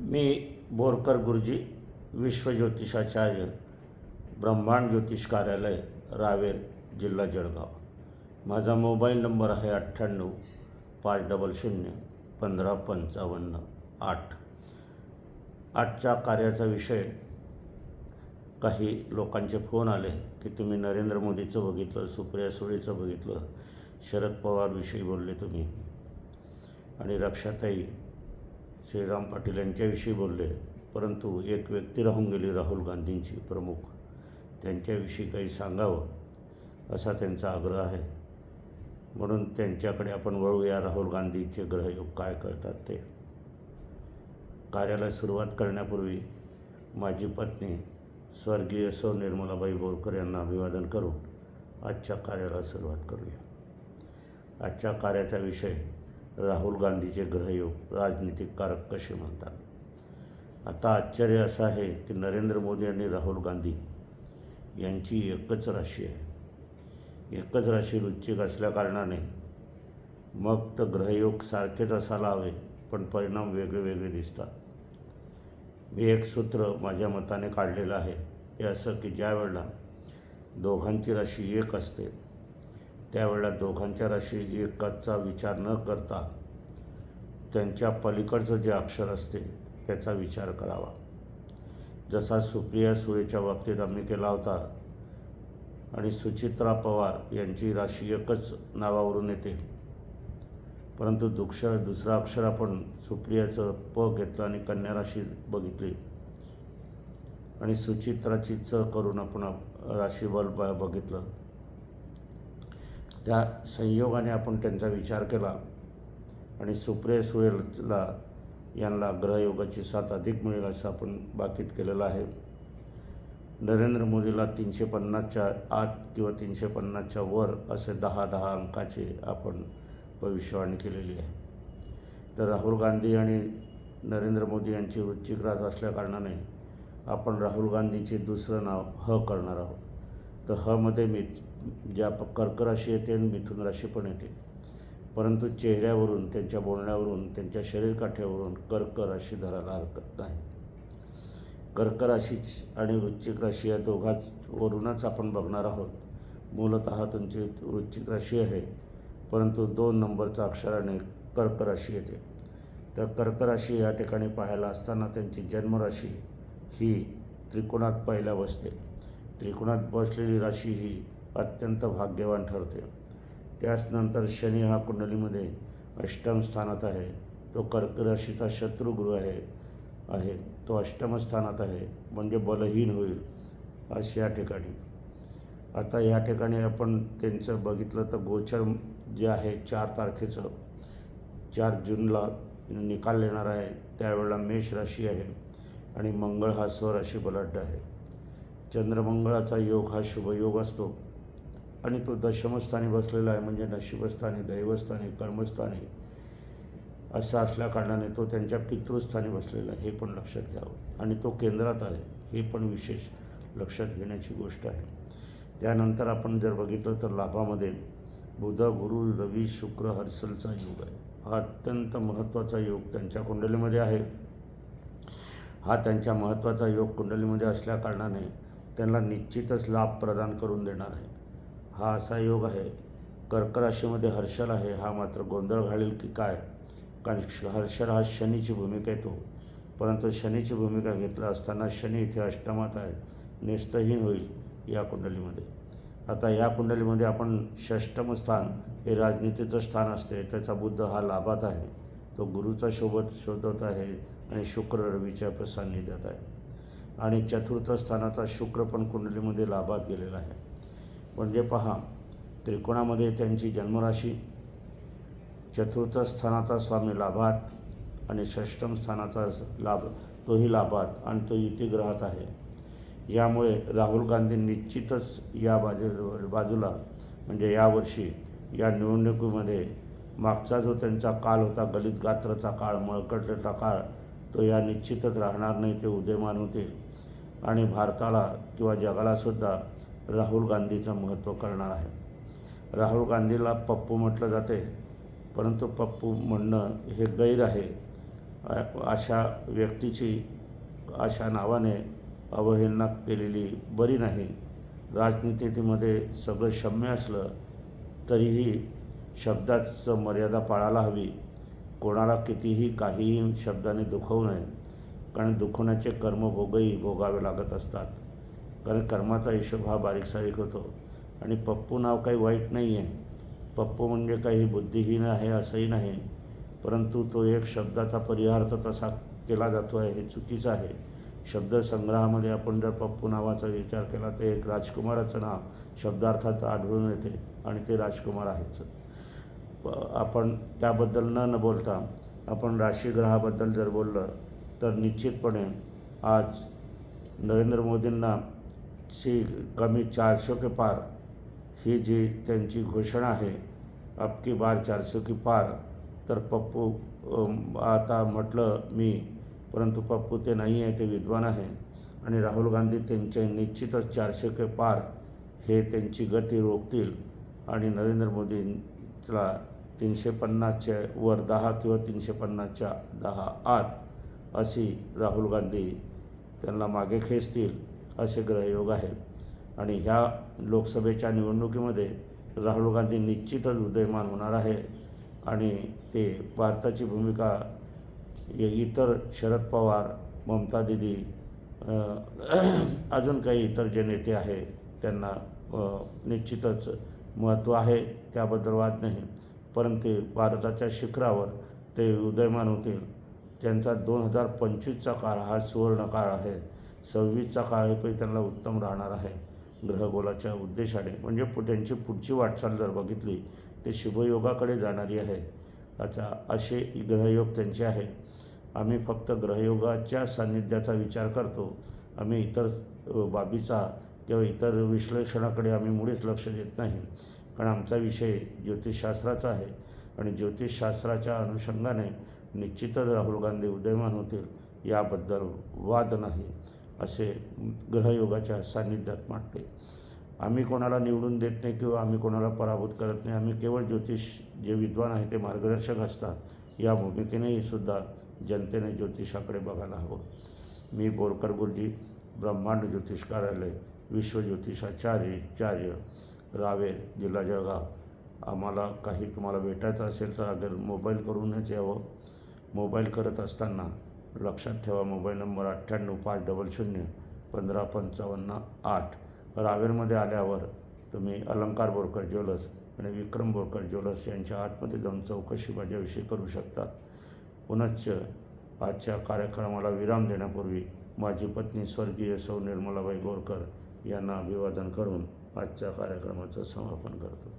मी बोरकर गुरुजी विश्वज्योतिषाचार्य ब्रह्मांड ज्योतिष कार्यालय रावेर जिल्हा जळगाव. माझा मोबाईल नंबर आहे अठ्ठ्याण्णव पाच डबल शून्य पंधरा पंचावन्न आठ. आजच्या कार्याचा विषय काही लोकांचे फोन आले की तुम्ही नरेंद्र मोदीचं बघितलं सुप्रिया सुळेचं बघितलं शरद पवारविषयी बोलले तुम्ही. आणि रक्षाताई श्रीराम पाटील यांच्याविषयी बोलले. परंतु एक व्यक्ती राहून गेली राहुल गांधींची प्रमुख. त्यांच्याविषयी काही सांगावं असा त्यांचा आग्रह आहे. म्हणून त्यांच्याकडे आपण वळूया राहुल गांधींचे ग्रहयोग काय करतात ते. कार्याला सुरुवात करण्यापूर्वी माझी पत्नी स्वर्गीय सौ निर्मलाबाई बोरकर यांना अभिवादन करून आजच्या कार्याला सुरुवात करूया. आजच्या कार्याचा विषय राहुल गांधीचे ग्रहयोग राजनीतिक कारक कसे म्हणतात? आता आश्चर्य असं आहे की नरेंद्र मोदी आणि राहुल गांधी यांची एकच राशी आहे. एकच राशी रुचिक असल्याकारणाने मग तर ग्रहयोग सारखेच असायला हवे पण परिणाम वेगळे वेगळे दिसतात. मी एक सूत्र माझ्या मताने काढलेलं आहे. हे असं की ज्या वेळेला दोघांची राशी एक असते त्यावेळेला दोघांच्या राशी एकाचा विचार न करता त्यांच्या पलीकडचं जे अक्षर असते त्याचा विचार करावा. जसा सुप्रिया सुळेच्या बाबतीत आम्ही केला होता आणि सुचित्रा पवार यांची राशी एकच नावावरून येते. परंतु दुक्ष दुसरा अक्षर आपण सुप्रियाचं प घेतलं आणि कन्या राशी बघितली. आणि सुचित्राची च करून आपण राशीबल ब बघितलं. त्या संयोगाने आपण त्यांचा विचार केला आणि सुप्रिया सुळेला यांना ग्रहयोगाची साथ अधिक मिळेल असं आपण बाकीत केलेलं आहे. नरेंद्र मोदीला तीनशे पन्नासच्या आत किंवा तीनशे पन्नासच्या वर असे दहा दहा अंकाचे आपण भविष्यवाणी केलेली आहे. तर राहुल गांधी आणि नरेंद्र मोदी यांची वृश्चिक राज असल्याकारणाने आपण राहुल गांधीचे दुसरं नाव ह करणार आहोत. तर हमध्ये मी ज्या कर्क राशी येते आणि मिथुन राशी पण येते. परंतु चेहऱ्यावरून त्यांच्या बोलण्यावरून त्यांच्या शरीरकाठ्यावरून कर्क राशी धरायला हरकत नाही कर्क राशी आणि वृश्चिक राशी या दोघांवरूनच आपण बघणार आहोत. मूलत तुमची वृश्चिक राशी आहे परंतु दोन नंबरच्या अक्षराने कर्क राशी येते. तर कर्क राशी या ठिकाणी पाहायला असताना त्यांची जन्मराशी ही त्रिकोणात पहिल्या बसते त्रिकोणात बसलेली राशी ही अत्यंत भाग्यवान ठरते. त्याच नंतर शनी हा कुंडलीमध्ये अष्टम स्थानात आहे. तो कर्क राशीचा शत्रुगृह आहे. आहे. तो अष्टम स्थानात आहे. म्हणजे बलहीन होईल असे या ठिकाणी. आता या ठिकाणी आपण त्यांचं बघितलं तर गोचर जे आहे चार तारखेचं चार जूनला निकाल येणार आहे. त्यावेळेला मेष राशी आहे आणि मंगळ हा स्वराशी बलाढ्य आहे. चंद्रमंगळाचा योग हा शुभयोग असतो. आणि तो दशमस्थानी बसलेला आहे म्हणजे नशिबस्थानी दैवस्थानी कर्मस्थानी असं असल्याकारणाने तो त्यांच्या पितृस्थानी बसलेला आहे. हे पण लक्षात घ्यावं. आणि तो केंद्रात आहे. हे पण विशेष लक्षात घेण्याची गोष्ट आहे. त्यानंतर आपण जर बघितलं तर लाभामध्ये बुध गुरु रवी शुक्र हर्सलचा योग आहे. हा अत्यंत महत्त्वाचा योग त्यांच्या कुंडलीमध्ये आहे. हा त्यांच्या महत्त्वाचा योग कुंडलीमध्ये असल्याकारणाने त्यांना निश्चितच लाभ प्रदान करून देणार आहे. हा असा योग आहे. कर्क राशीमध्ये हर्षल आहे. हा मात्र गोंधळ घालेल की काय? कारण श- हर्षल हा शनीची भूमिका येतो. परंतु शनीची भूमिका घेतला असताना शनी इथे अष्टमात आहे. नेस्तहीन होईल या कुंडलीमध्ये. आता या कुंडलीमध्ये आपण षष्टम स्थान हे राजनीतीचं स्थान असते. त्याचा बुद्ध हा लाभात आहे. तो गुरुचा शोभत शोधत आहे आणि शुक्र रवीच्या सान्निध्यात आहे. आणि चतुर्थ स्थानाचा शुक्र पण कुंडलीमध्ये लाभात गेलेला आहे. म्हणजे पहा त्रिकोणामध्ये त्यांची जन्मराशी चतुर्थ स्थानाचा स्वामी लाभात आणि षष्टम स्थानाचा लाभ तोही लाभात आणि तो युतीग्रहात आहे. यामुळे राहुल गांधी निश्चितच या बाजू बाजूला म्हणजे यावर्षी या निवडणुकीमध्ये मागचा जो त्यांचा काळ होता गलित गात्राचा काळ मळकटलेला काळ तो या निश्चितच राहणार नाही ते उदयमान होतील. आणि भारताला किंवा जगालासुद्धा राहुल गांधीचं महत्त्व करणार आहे. राहुल गांधीला पप्पू म्हटलं जाते परंतु पप्पू म्हणणं हे गैर आहे. अशा व्यक्तीची अशा नावाने अवहेलना केलेली बरी नाही. राजनीतीमध्ये सगळं क्षम्य असलं तरीही शब्दाचं मर्यादा पाळायला हवी. कोणाला कितीही काहीही शब्दाने दुखवू नये. कारण दुखवण्याचे कर्मभोगही भोगावे लागत असतात. कारण कर्माचा हिशोब हा बारीकसारीक होतो. आणि पप्पू नाव काही वाईट नाही आहे पप्पू म्हणजे काही बुद्धिहीन आहे असंही नाही. परंतु तो एक शब्दाचा परिहार्थ तसा केला जातो आहे हे चुकीचं आहे. शब्दसंग्रहामध्ये आपण जर पप्पू नावाचा विचार केला तर एक राजकुमाराचं नाव शब्दार्थात आढळून येते आणि ते राजकुमार आहेच. आपण त्याबद्दल न न बोलता आपण राशीग्रहाबद्दल जर बोललं तर निश्चितपणे आज नरेंद्र मोदींना ची कमी चारशे के पार ही जी त्यांची घोषणा आहे अबकी बार चारशे की पार तर पप्पू आता म्हटलं मी परंतु पप्पू ते नाही आहे ते विद्वान आहे. आणि राहुल गांधी त्यांचे निश्चितच चारशे के पार हे त्यांची गती रोखतील. आणि नरेंद्र मोदींला तीनशे पन्नासच्या वर दहा किंवा तीनशे पन्नासच्या दहा आत अशी राहुल गांधी त्यांना मागे खेचतील असे ग्रहयोग आहेत. आणि ह्या लोकसभेच्या निवडणुकीमध्ये राहुल गांधी निश्चितच उदयमान होणार आहे. आणि ते भारताची भूमिका इतर शरद पवार ममता दिदी अजून काही इतर जे नेते आहे त्यांना निश्चितच महत्त्व आहे त्याबद्दल वाद नाही. परंतु भारताच्या शिखरावर ते उदयमान होतील. त्यांचा दोन हजार पंचवीसचा काळ हा सुवर्ण काळ आहे सव्वीसचा काळ हे पण त्यांना उत्तम राहणार आहे. ग्रहगोलाच्या उद्देशाने म्हणजे पु त्यांची पुढची वाटचाल जर बघितली ते शुभयोगाकडे जाणारी आहे. आता असे ग्रहयोग त्यांचे आहे. आम्ही फक्त ग्रहयोगाच्या सान्निध्याचा विचार करतो. आम्ही इतर बाबीचा किंवा इतर विश्लेषणाकडे आम्ही मुळीच लक्ष देत नाही. कारण आमचा विषय ज्योतिषशास्त्राचा आहे. आणि ज्योतिषशास्त्राच्या अनुषंगाने निश्चितच राहुल गांधी उदयमान होतील याबद्दल वाद नाही असे ग्रहयोगाच्या सान्निध्यात म्हटले. आम्ही कोणाला निवडून देत नाही किंवा आम्ही कोणाला पराभूत करत नाही आम्ही केवळ ज्योतिष जे विद्वान आहे ते मार्गदर्शक असतात या भूमिकेनेही सुद्धा जनतेने ज्योतिषाकडे बघायला हवं. मी बोरकर गुरुजी ब्रह्मांड ज्योतिष कार्यालय विश्वज्योतिषाचार्य चार्य रावेर जिल्हा जळगाव. आम्हाला काही तुम्हाला भेटायचं असेल तर अगर मोबाईल करूनच यावं. मोबाईल करत असताना लक्षात ठेवा मोबाईल नंबर अठ्ठ्याण्णव पाच डबल शून्य पंधरा पंचावन्न आठ. रावेरमध्ये आल्यावर तुम्ही अलंकार बोरकर ज्वेलर्स आणि विक्रम बोरकर ज्वेलर्स यांच्या आतमध्ये जाऊन चौकशी माझ्याविषयी करू शकतात. पुनश्च आजच्या कार्यक्रमाला विराम देण्यापूर्वी माझी पत्नी स्वर्गीय सौ निर्मलाबाई बोरकर यांना अभिवादन करून आजच्या कार्यक्रमाचं समापन करतो.